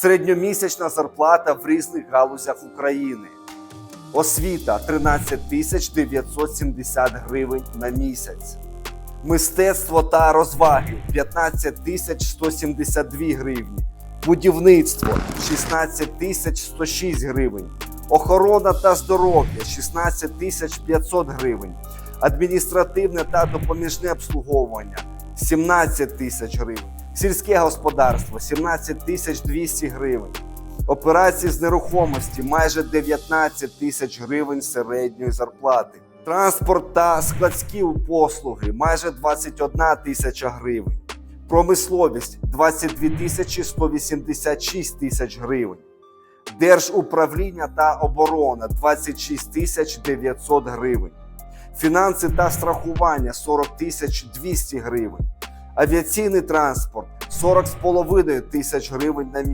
Середньомісячна зарплата в різних галузях України. Освіта 13 тисяч 970 гривень на місяць. Мистецтво та розваги 15 тисяч 172 гривні. Будівництво 16 тисяч 106 гривень. Охорона та здоров'я 16 тисяч 500 гривень. Адміністративне та допоміжне обслуговування 17 тисяч гривень. Сільське господарство 17 тисяч 200 гривень. Операції з нерухомості майже 19 тисяч гривень середньої зарплати. Транспорт та складські послуги майже 21 тисяча гривень. Промисловість 22 тисячі 186 тисяч гривень. Держуправління та оборона 26 тисяч 900 гривень. Фінанси та страхування 40 тисяч 200 гривень. Авіаційний транспорт 40,5 тисяч гривень на місяць.